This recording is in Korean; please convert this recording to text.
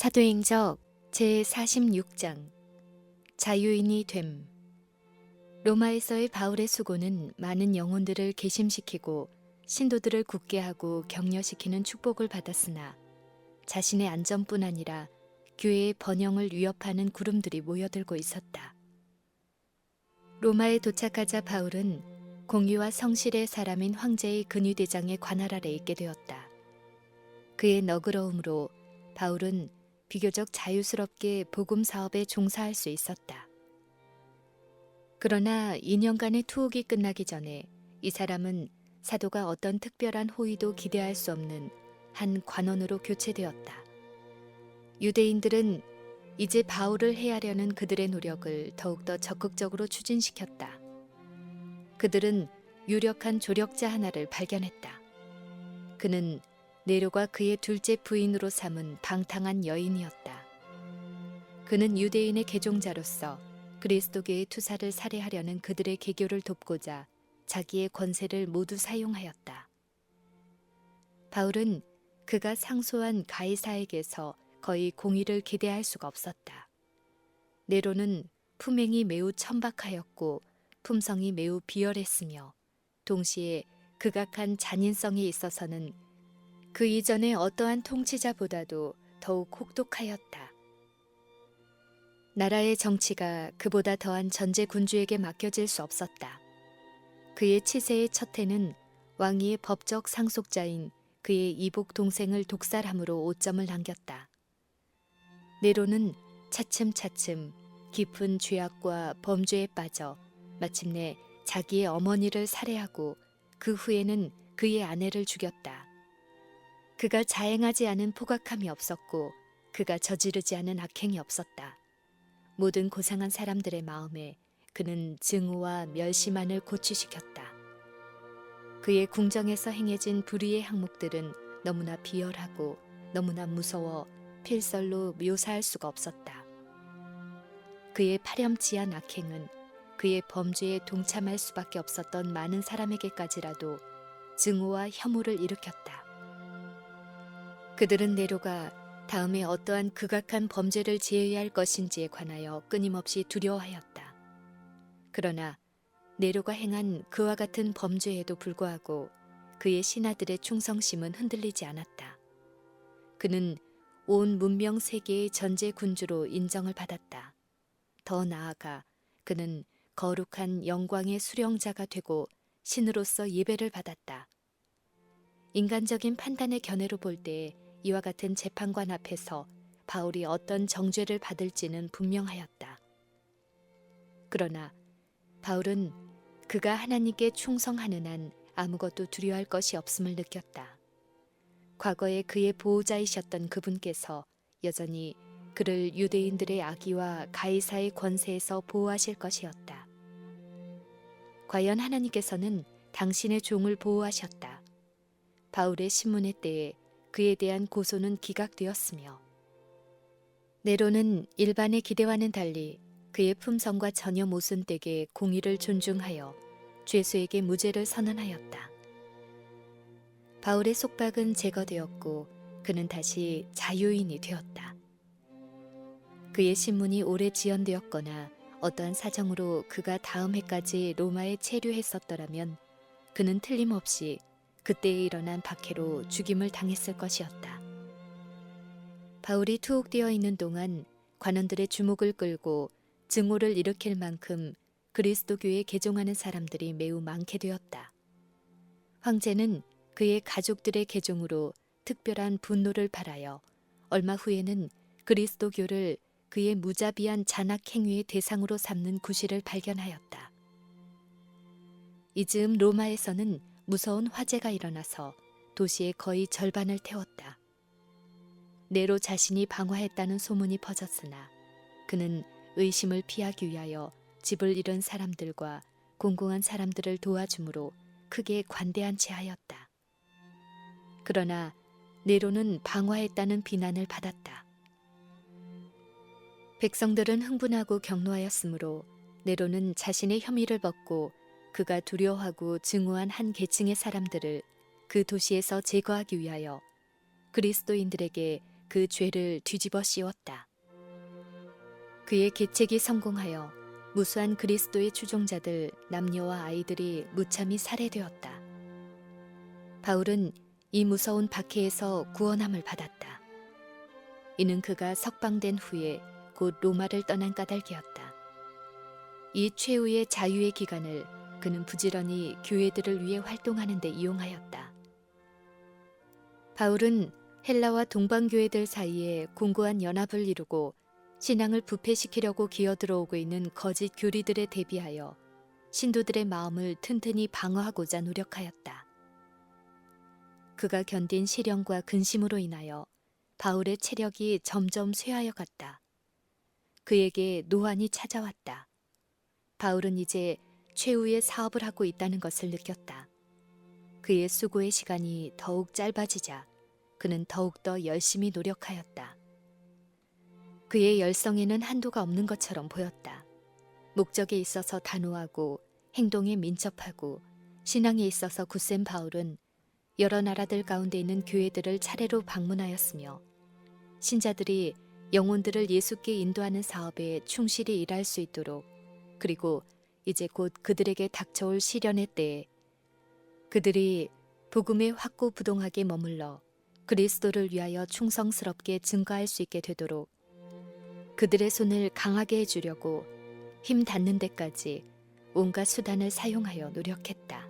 사도행적 제46장 자유인이 됨 로마에서의 바울의 수고는 많은 영혼들을 개심시키고 신도들을 굳게 하고 격려시키는 축복을 받았으나 자신의 안전뿐 아니라 교회의 번영을 위협하는 구름들이 모여들고 있었다. 로마에 도착하자 바울은 공의와 성실의 사람인 황제의 근위대장의 관할 아래 있게 되었다. 그의 너그러움으로 바울은 비교적 자유스럽게 복음 사업에 종사할 수 있었다. 그러나 2년간의 투옥이 끝나기 전에 이 사람은 사도가 어떤 특별한 호의도 기대할 수 없는 한 관원으로 교체되었다. 유대인들은 이제 바울을 해하려는 그들의 노력을 더욱더 적극적으로 추진시켰다. 그들은 유력한 조력자 하나를 발견했다. 그는 네로가 그의 둘째 부인으로 삼은 방탕한 여인이었다. 그는 유대인의 개종자로서 그리스도교의 투사를 살해하려는 그들의 개교를 돕고자 자기의 권세를 모두 사용하였다. 바울은 그가 상소한 가이사에게서 거의 공의를 기대할 수가 없었다. 네로는 품행이 매우 천박하였고 품성이 매우 비열했으며 동시에 극악한 잔인성에 있어서는 그 이전의 어떠한 통치자보다도 더욱 혹독하였다. 나라의 정치가 그보다 더한 전제 군주에게 맡겨질 수 없었다. 그의 치세의 첫 해는 왕위의 법적 상속자인 그의 이복 동생을 독살함으로 오점을 남겼다. 네로는 차츰차츰 깊은 죄악과 범죄에 빠져 마침내 자기의 어머니를 살해하고 그 후에는 그의 아내를 죽였다. 그가 자행하지 않은 포각함이 없었고 그가 저지르지 않은 악행이 없었다. 모든 고상한 사람들의 마음에 그는 증오와 멸시만을 고취시켰다. 그의 궁정에서 행해진 불의의 항목들은 너무나 비열하고 너무나 무서워 필설로 묘사할 수가 없었다. 그의 파렴치한 악행은 그의 범죄에 동참할 수밖에 없었던 많은 사람에게까지라도 증오와 혐오를 일으켰다. 그들은 네로가 다음에 어떠한 극악한 범죄를 제의할 것인지에 관하여 끊임없이 두려워하였다. 그러나 네로가 행한 그와 같은 범죄에도 불구하고 그의 신하들의 충성심은 흔들리지 않았다. 그는 온 문명 세계의 전제 군주로 인정을 받았다. 더 나아가 그는 거룩한 영광의 수령자가 되고 신으로서 예배를 받았다. 인간적인 판단의 견해로 볼 때 이와 같은 재판관 앞에서 바울이 어떤 정죄를 받을지는 분명하였다. 그러나 바울은 그가 하나님께 충성하는 한 아무것도 두려워할 것이 없음을 느꼈다. 과거에 그의 보호자이셨던 그분께서 여전히 그를 유대인들의 악의와 가이사의 권세에서 보호하실 것이었다. 과연 하나님께서는 당신의 종을 보호하셨다. 바울의 신문의 때에 그에 대한 고소는 기각되었으며 네로는 일반의 기대와는 달리 그의 품성과 전혀 모순되게 공의를 존중하여 죄수에게 무죄를 선언하였다. 바울의 속박은 제거되었고 그는 다시 자유인이 되었다. 그의 신문이 오래 지연되었거나 어떠한 사정으로 그가 다음 해까지 로마에 체류했었더라면 그는 틀림없이 그때에 일어난 박해로 죽임을 당했을 것이었다. 바울이 투옥되어 있는 동안 관원들의 주목을 끌고 증오를 일으킬 만큼 그리스도교에 개종하는 사람들이 매우 많게 되었다. 황제는 그의 가족들의 개종으로 특별한 분노를 발하여 얼마 후에는 그리스도교를 그의 무자비한 잔악 행위의 대상으로 삼는 구실을 발견하였다. 이 즈음 로마에서는 무서운 화재가 일어나서 도시의 거의 절반을 태웠다. 네로 자신이 방화했다는 소문이 퍼졌으나 그는 의심을 피하기 위하여 집을 잃은 사람들과 공공한 사람들을 도와줌으로 크게 관대한 채 하였다. 그러나 네로는 방화했다는 비난을 받았다. 백성들은 흥분하고 경노하였으므로 네로는 자신의 혐의를 벗고 그가 두려워하고 증오한 한 계층의 사람들을 그 도시에서 제거하기 위하여 그리스도인들에게 그 죄를 뒤집어 씌웠다. 그의 계책이 성공하여 무수한 그리스도의 추종자들 남녀와 아이들이 무참히 살해되었다. 바울은 이 무서운 박해에서 구원함을 받았다. 이는 그가 석방된 후에 곧 로마를 떠난 까닭이었다. 이 최후의 자유의 기간을 그는 부지런히 교회들을 위해 활동하는 데 이용하였다. 바울은 헬라와 동방교회들 사이에 공고한 연합을 이루고 신앙을 부패시키려고 기어들어오고 있는 거짓 교리들에 대비하여 신도들의 마음을 튼튼히 방어하고자 노력하였다. 그가 견딘 시련과 근심으로 인하여 바울의 체력이 점점 쇠하여 갔다. 그에게 노안이 찾아왔다. 바울은 이제 최후의 사업을 하고 있다는 것을 느꼈다. 그의 수고의 시간이 더욱 짧아지자 그는 더욱더 열심히 노력하였다. 그의 열성에는 한도가 없는 것처럼 보였다. 목적에 있어서 단호하고 행동에 민첩하고 신앙에 있어서 굳센 바울은 여러 나라들 가운데 있는 교회들을 차례로 방문하였으며 신자들이 영혼들을 예수께 인도하는 사업에 충실히 일할 수 있도록 그리고 이제 곧 그들에게 닥쳐올 시련의 때에 그들이 복음에 확고부동하게 머물러 그리스도를 위하여 충성스럽게 증거할 수 있게 되도록 그들의 손을 강하게 해주려고 힘 닿는 데까지 온갖 수단을 사용하여 노력했다.